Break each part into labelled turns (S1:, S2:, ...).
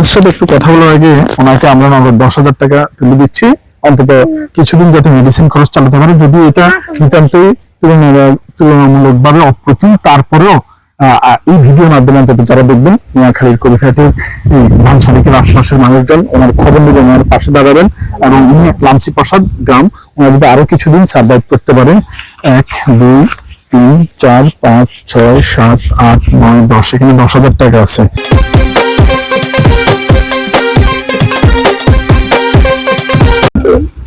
S1: ওনার সাথে একটু কথা বলার আগে ওনাকে আমরা নগদ দশ হাজার টাকা তুলে দিচ্ছি অন্তত কিছুদিন যাতে মেডিসিন খরচ চালাতে পারে যদি এটা নিতান্তই তুলনামূলক ভাবে অপ্রতিম তারপরেও এই ভিডিওর মাধ্যমে অন্তত যারা দেখবেন নোয়াখালীর কবিঘাটের ধানসানিকের আশপাশের মানুষজন ওনার খবর নেবেন ওনার পাশে দাঁড়াবেন এবং উনি লামসি প্রসাদ গ্রাম ওনার যদি আরো কিছুদিন সার্ভাইভ করতে পারেন এক দুই তিন চার পাঁচ ছয় সাত আট নয় দশ এখানে দশ হাজার টাকা আছে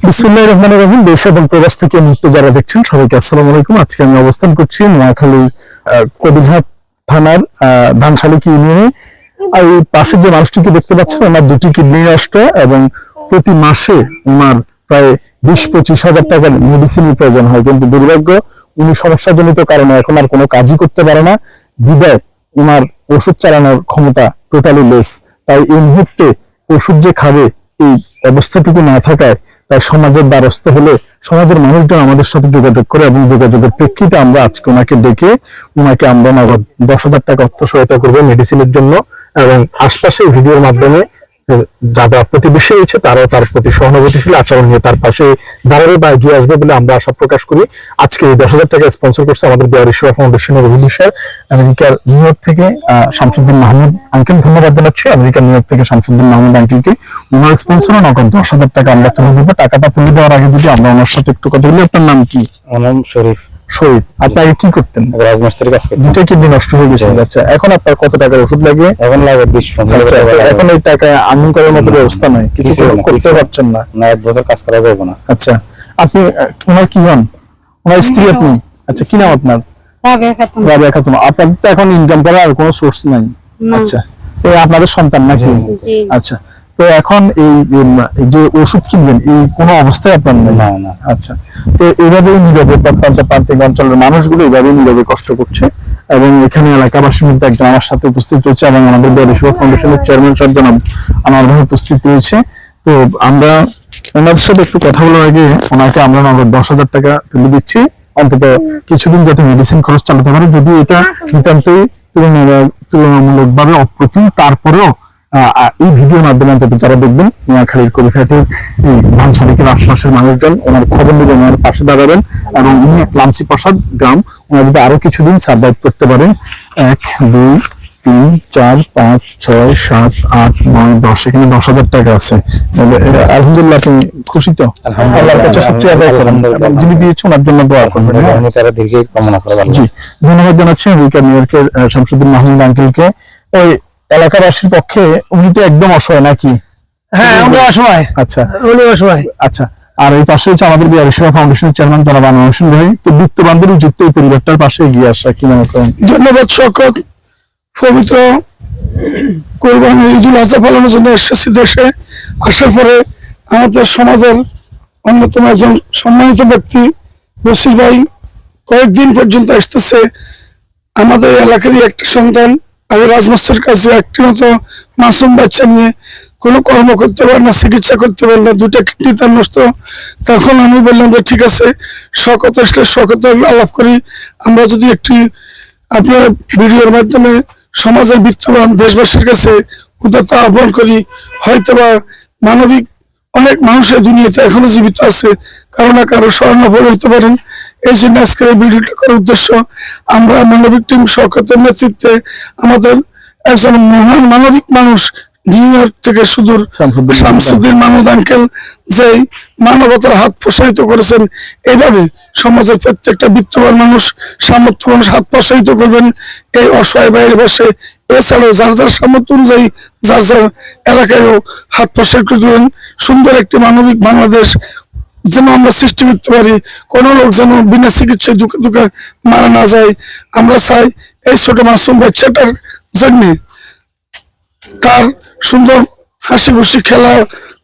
S1: বিসমুল্লাহ রহমান রহিম দেশ এবং প্রবাস থেকে মুক্ত যারা দেখছেন সবাইকে আসসালামু আলাইকুম আজকে আমি অবস্থান করছি নোয়াখালীর কবিরহাট থানার ধানশালিক ইউনিয়নে আর এই পাশে যে মানুষটিকে দেখতে পাচ্ছেন ওনার দুটি কিডনি নষ্ট এবং প্রতি মাসে ওনার প্রায় বিশ পঁচিশ হাজার টাকার মেডিসিনের প্রয়োজন হয় কিন্তু দুর্ভাগ্য উনি সমস্যাজনিত কারণে এখন আর কোনো কাজই করতে পারে না বিদায় ওনার ওষুধ চালানোর ক্ষমতা টোটালি লেস তাই এই মুহূর্তে ওষুধ যে খাবে এই অবস্থাটুকু না থাকায় তাই সমাজের দ্বারস্থ হলে সমাজের মানুষজন আমাদের সাথে যোগাযোগ করে এবং যোগাযোগের প্রেক্ষিতে আমরা আজকে ওনাকে ডেকে ওনাকে আমরা নগদ দশ হাজার টাকা অর্থ সহায়তা করবো মেডিসিনের জন্য এবং আশপাশের ভিডিওর মাধ্যমে যারা প্রতিবেশী রয়েছে তারাও তার প্রতি সহানুভূতিশীল আচরণ নিয়ে তার পাশে দাঁড়াবে বা এগিয়ে আসবে বলে আমরা আশা প্রকাশ করি আজকে এই দশ হাজার টাকা স্পন্সর করছে আমাদের বিহারি সেবা ফাউন্ডেশনের অভিনেশার আমেরিকার নিউ ইয়র্ক থেকে শামসুদ্দিন মাহমুদ আঙ্কিল ধন্যবাদ জানাচ্ছি আমেরিকার নিউ ইয়র্ক থেকে শামসুদ্দিন মাহমুদ আঙ্কিলকে ওনার স্পন্সর নগদ দশ হাজার টাকা আমরা তুলে দেবো টাকাটা তুলে দেওয়ার আগে যদি আমরা ওনার সাথে একটু কথা বলি আপনার নাম কি আমার শরীফ কি করতেন কাজ দুটো কিডনি নষ্ট হয়ে হ্যাঁ। আচ্ছা এখন আপনার কত টাকার ওষুধ লাগে এখন লাগে বিশ আচ্ছা, এখন এই করার মতো ব্যবস্থা নাই কিছু করতে পারছেন না না এক বছর কাজ করা যাবে না আচ্ছা আপনি ওনার কি হন ওনার স্ত্রী আপনি আচ্ছা কি নাম আপনার আপনাদের তো এখন ইনকাম করার কোনো সোর্স নাই আচ্ছা এই আপনাদের সন্তান নাকি আচ্ছা তো এখন এই যে ওষুধ কিনবেন এই কোনো অবস্থায় আপনার না না আচ্ছা তো এইভাবেই নীরবে প্রত্যন্ত প্রান্তিক অঞ্চলের মানুষগুলো এইভাবেই নীরবে কষ্ট করছে এবং এখানে এলাকাবাসীর মধ্যে একজন আমার সাথে উপস্থিত রয়েছে এবং আমাদের বেড়েসভা ফাউন্ডেশনের চেয়ারম্যান সজ্জন আমার ভাই উপস্থিত রয়েছে তো আমরা ওনাদের সাথে একটু কথা বলার আগে ওনাকে আমরা নগদ দশ হাজার টাকা তুলে দিচ্ছি অন্তত কিছুদিন যাতে মেডিসিন খরচ চালাতে পারে যদি এটা হ্যাঁ, হ্যাঁ। নিতান্তই তুলনামূলক ভাবে অপ্রতিম তারপরেও এই ভিডিওর মাধ্যমে অন্তত যারা দেখবেন নোয়াখালীর কবিঘাটের লামসানিকের আশপাশের মানুষজন ওনার খবর নিবেন ওনার পাশে দাঁড়াবেন এবং উনি লামসি প্রসাদ গ্রাম ওনার যদি আরো কিছুদিন সার্ভাইভ করতে পারেন এক দুই তিন চার পাঁচ ছয় সাত আট নয় দশ এখানে দশ হাজার টাকা আছে আলহামদুলিল্লাহ আপনি খুশি তো আল্লাহর যিনি দিয়েছেন ওনার জন্য দোয়া করবেন হ্যাঁ? ধন্যবাদ জানাচ্ছি আমেরিকা নিউ ইয়র্কের শামসুদ্দিন মাহমুদ ওই এলাকাবাসীর পক্ষে উনি তো একদম অসহায় নাকি হ্যাঁ আচ্ছা আচ্ছা আর পাশে হচ্ছে আমাদের চেয়ারম্যান যুক্ত এই পরিবারটার পাশে আসা কি মনে
S2: দেশে আসার পরে আমাদের সমাজের অন্যতম একজন সম্মানিত ব্যক্তি বসির ভাই কয়েকদিন পর্যন্ত আসতেছে আমাদের এলাকারই একটা সন্তান তাদের রাজমাস্টার কাছে একটি মতো মাসুম বাচ্চা নিয়ে কোনো কর্ম করতে পারে না চিকিৎসা করতে পারে না দুটা কিডনি তার নষ্ট তখন আমি বললাম যে ঠিক আছে শকত আসলে শকত আলাপ করি আমরা যদি একটি আপনার ভিডিওর মাধ্যমে সমাজের বিত্তবান দেশবাসীর কাছে উদারতা আহ্বান করি হয়তোবা মানবিক অনেক মানুষ এই দুনিয়াতে এখনো জীবিত আছে কারো না কারো স্বর্ণফল হইতে পারেন এই জন্য আজকের এই ভিডিওটা করার উদ্দেশ্য আমরা মানবিক টিম সরকারের নেতৃত্বে আমাদের একজন মহান মানবিক মানুষ নিউ ইয়র্ক থেকে সুদূর শামসুদ্দিন মাহমুদ আঙ্কেল যে মানবতার হাত প্রসারিত করেছেন এইভাবে সমাজের প্রত্যেকটা বিত্তবান মানুষ সামর্থ্য মানুষ হাত প্রসারিত করবেন এই অসহায় বাইরের পাশে এছাড়াও যার যার সামর্থ্য অনুযায়ী জাসের এলাকায়ও হাত প্রসার করে দেবেন সুন্দর একটি মানবিক বাংলাদেশ যেন আমরা সৃষ্টি করতে পারি কোনো লোক যেন বিনা চিকিৎসায় দুঃখে দুঃখে মারা না যায় আমরা চাই এই ছোট মাসুম বাচ্চাটার জন্যে তার সুন্দর হাসি খুশি খেলা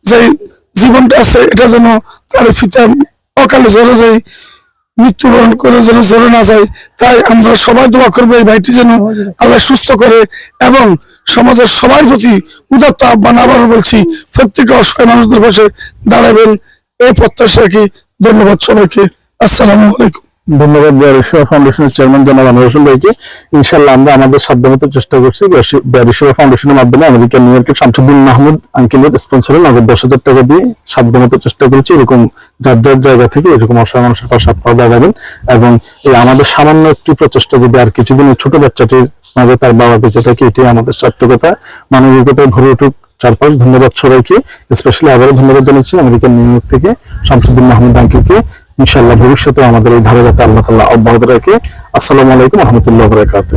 S2: যে জীবনটা আছে এটা যেন তার ফিতা অকালে ঝরে যায় মৃত্যুবরণ করে যেন জ্বরে না যায় তাই আমরা সবাই দোয়া করবো এই ভাইটি যেন আল্লাহ সুস্থ করে এবং সমাজের সবার প্রতি উদাত্ত আহ্বান আবারও বলছি প্রত্যেকে অসহায় মানুষদের পাশে দাঁড়াবেন এই প্রত্যাশা ধন্যবাদ সবাইকে আসসালামু আলাইকুম ধন্যবাদ ফাউন্ডেশনের চেষ্টা করছি ফাউন্ডেশনের মাধ্যমে দশ হাজার টাকা দিয়ে চেষ্টা করছি এরকম যার যার জায়গা থেকে এরকম অসহায় মানুষের পাশে আপনারা দাঁড়াবেন এবং এই আমাদের সামান্য একটি প্রচেষ্টা যদি আর কিছুদিন ছোট বাচ্চাটির মাঝে তার বাবা বেঁচে থাকে এটি আমাদের সার্থকতা মানবিকতায় ভরে উঠুক চারপাশ ধন্যবাদ সবাইকে স্পেশালি আবারও ধন্যবাদ জানাচ্ছি আমেরিকান নিউ ইয়র্ক থেকে শামসুদ্দিন মাহমুদ আঙ্কিকে ইনশাল্লাহ ভবিষ্যতে আমাদের এই ধারা যাতে আল্লাহ তাল্লাহ অব্যাহত রাখে আসসালামু আলাইকুম রহমতুল্লাহ বরাকাত